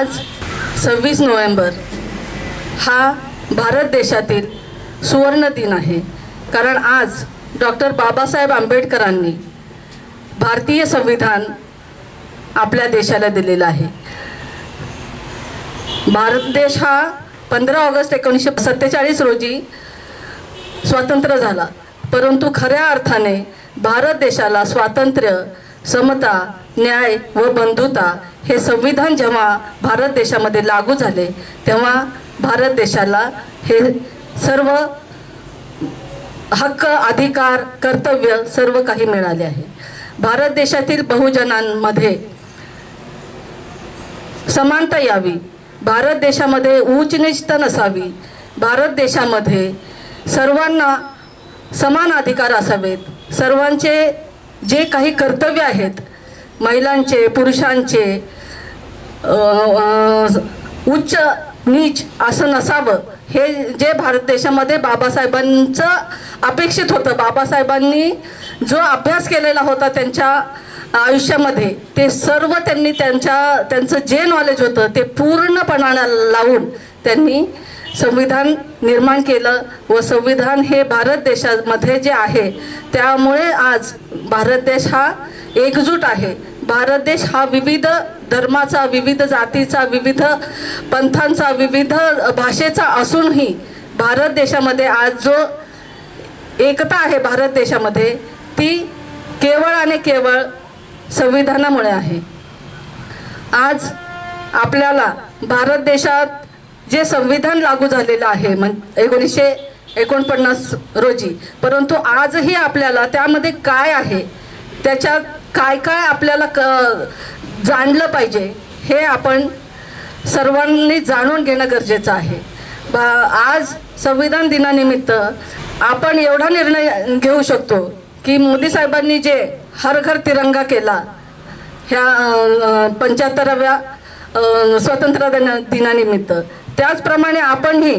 आज सव्वीस नोव्हेंबर हा भारत देशातील सुवर्ण दिन आहे. कारण आज डॉक्टर बाबासाहेब आंबेडकरांनी भारतीय संविधान आपल्या देशाला दिलेलं आहे. भारत देश हा पंधरा ऑगस्ट एकोणीसशे सत्तेचाळीस रोजी स्वातंत्र्य झाला. परंतु खऱ्या अर्थाने भारत देशाला स्वातंत्र्य समता न्याय व बंधुता हे संविधान जेव्हा भारत देशामध्ये लागू झाले तेव्हा भारत देशाला हे सर्व हक्क अधिकार कर्तव्य सर्व काही मिळाले आहे. भारत देशातील बहुजनांमध्ये समानता यावी भारत देशामध्ये उच्च नसावी भारत देशामध्ये सर्वांना समान अधिकार असावेत सर्वांचे जे काही कर्तव्य आहेत महिलांचे पुरुषांचे उच्च नीच असं नसावं हे जे भारत देशामध्ये बाबासाहेबांचं अपेक्षित होतं. बाबासाहेबांनी जो अभ्यास केलेला होता त्यांच्या आयुष्यामध्ये ते सर्व त्यांनी त्यांच्या त्यांचं जे नॉलेज होतं ते पूर्णपणाला लावून त्यांनी संविधान निर्माण केलं व संविधान हे भारत देशामध्ये जे आहे त्यामुळे आज भारत देश हा एकजूट आहे. भारत देश हा विविध धर्माचा विविध जातीचा विविध पंथांचा विविध भाषेचा असूनही भारत देशामध्ये आज जो एकता आहे भारत देशामध्ये ती केवळ आणि केवळ संविधानामुळे आहे. आज आपल्याला भारत देशात जे संविधान लागू झालेलं आहे म्हण एकोणीसशे एकोणपन्नास रोजी परंतु आजही आपल्याला त्यामध्ये काय आहे त्याच्यात काय काय आपल्याला क जाणलं पाहिजे हे आपण सर्वांनी जाणून घेणं गरजेचं आहे. ब आज संविधान दिनानिमित्त आपण एवढा निर्णय घेऊ शकतो की मोदी साहेबांनी जे हर घर तिरंगा केला ह्या पंच्याहत्तराव्या स्वातंत्र्य दिना दिनानिमित्त. त्याचप्रमाणे आपणही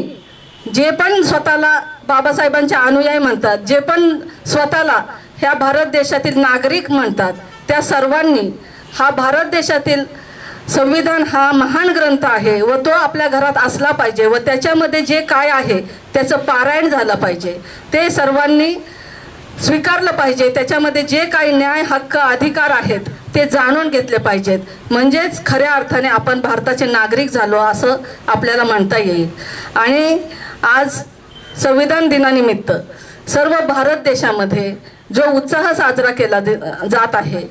जे पण स्वतःला बाबासाहेबांचे अनुयायी म्हणतात जे पण स्वतःला ह्या भारत देशातील नागरिक म्हणतात. त्या सर्वांनी हा भारत देशातील संविधान हा महान ग्रंथ आहे व तो आपल्या घरात असला पाहिजे व त्याच्यामध्ये जे काय आहे त्याचं पारायण झालं पाहिजे. ते सर्वांनी स्वीकारलं पाहिजे. त्याच्यामध्ये जे काही न्याय हक्क अधिकार आहेत ते जाणून घेतले पाहिजेत. म्हणजेच खऱ्या अर्थाने आपण भारताचे नागरिक झालो असं आपल्याला म्हणता येईल. आणि आज संविधान दिनानिमित्त सर्व भारत देशामध्ये जो उत्साह साजरा केला जात आहे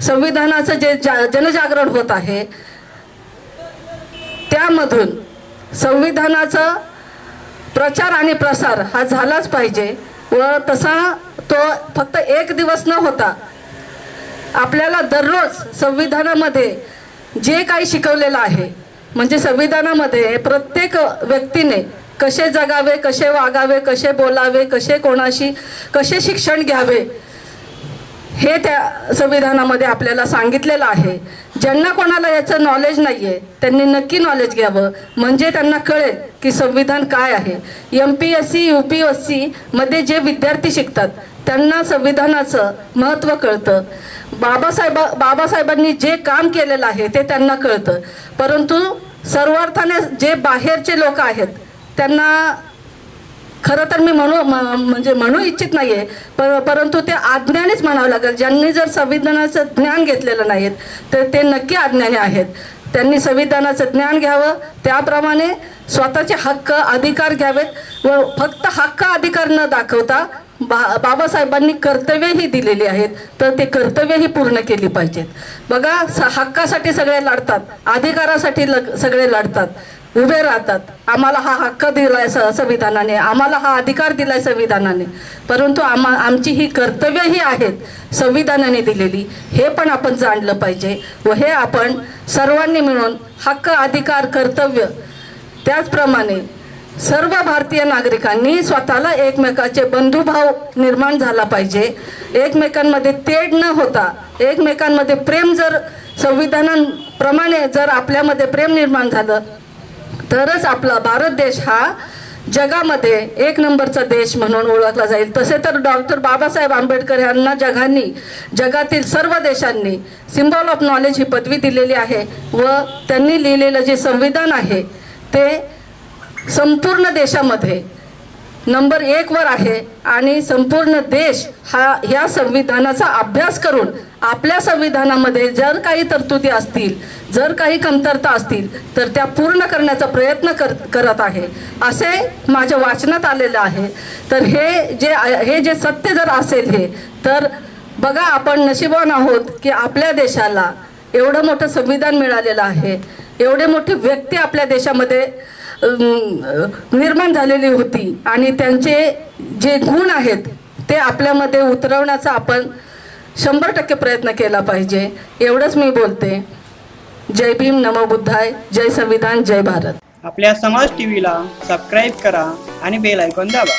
संविधानाचं जे जा जनजागरण होत आहे त्यामधून संविधानाचा प्रचार आणि प्रसार हा झालाच पाहिजे व तसा तो फक्त एक दिवस न होता आपल्याला दररोज संविधानामध्ये जे काही शिकवलेलं आहे म्हणजे संविधानामध्ये प्रत्येक व्यक्तीने कसे जगावे कसे वागावे कसे बोलावे कसे कोणाशी कसे शिक्षण घ्यावे हे त्या संविधानामध्ये आपल्याला सांगितलेलं आहे. ज्यांना कोणाला याचं नॉलेज नाही आहे त्यांनी नक्की नॉलेज घ्यावं. म्हणजे त्यांना कळेल की संविधान काय आहे. M P S C U P S सीमध्ये जे विद्यार्थी शिकतात त्यांना संविधानाचं महत्त्व कळतं. बाबासाहेबा बाबासाहेबांनी जे काम केलेलं आहे ते त्यांना कळतं. परंतु सर्वार्थाने जे बाहेरचे लोक आहेत त्यांना खरं तर मी म्हणू म- म्हणजे म्हणू इच्छित नाही आहे पर परंतु ते अज्ञानीच म्हणावं लागेल. ज्यांनी जर संविधानाचं ज्ञान घेतलेलं नाहीत तर ते नक्की अज्ञानी आहेत. त्यांनी संविधानाचं ज्ञान घ्यावं. त्याप्रमाणे स्वतःचे हक्क अधिकार घ्यावेत व फक्त हक्क अधिकार न दाखवता बा बाबासाहेबांनी कर्तव्यही दिलेली आहेत. तर ते कर्तव्यही पूर्ण केली पाहिजेत. बघा स हक्कासाठी सगळे लढतात. अधिकारासाठी लग सगळे लढतात. उभे राहतात. आम्हाला हा हक्क दिलाय संविधानाने. आम्हाला हा अधिकार दिलाय संविधानाने. परंतु आम्हा आमची ही कर्तव्यही आहेत संविधानाने दिलेली. हे पण आपण जाणलं पाहिजे व हे आपण सर्वांनी मिळून हक्क अधिकार कर्तव्य त्याचप्रमाणे सर्व भारतीय नागरिकांनी स्वतःला एकमेकाचे बंधुभाव निर्माण झाला पाहिजे. एकमेकांमध्ये तेढ न होता एकमेकांमध्ये प्रेम जर संविधानाप्रमाणे जर आपल्यामध्ये प्रेम निर्माण झालं तरच आपला भारत देश हा जगामध्ये एक नंबरचा देश म्हणून ओळखला जाईल. तसे तर डॉक्टर बाबासाहेब आंबेडकर यांना जगांनी जगातील सर्व देशांनी सिम्बॉल ऑफ नॉलेज ही पदवी दिलेली आहे व त्यांनी लिहिलेलं जे संविधान आहे ते संपूर्ण देशामध्ये नंबर एकवर आहे आणि संपूर्ण देश हा ह्या संविधानाचा अभ्यास करून आपल्या संविधानामध्ये जर काही तरतुदी असतील जर काही कमतरता असतील तर त्या पूर्ण करण्याचा प्रयत्न कर करत आहे. असे माझ्या वाचनात आलेलं आहे. तर हे जे हे जे सत्य जर असेल हे तर बघा आपण नशिबान आहोत की आपल्या देशाला एवढं मोठं संविधान मिळालेलं आहे. एवढे मोठे व्यक्ती आपल्या देशामध्ये निर्माण झालेली होती. आणि त्यांचे जे गुण आहेत ते आपल्यामध्ये उतरवण्याचा आपण शंभर टक्के प्रयत्न केला पाहिजे. एवढंच मी बोलते. जय भीम नमो बुद्धाय जय संविधान जय भारत. आपल्या समाज टीव्हीला सबस्क्राईब करा आणि बेल ऐकून दाबा.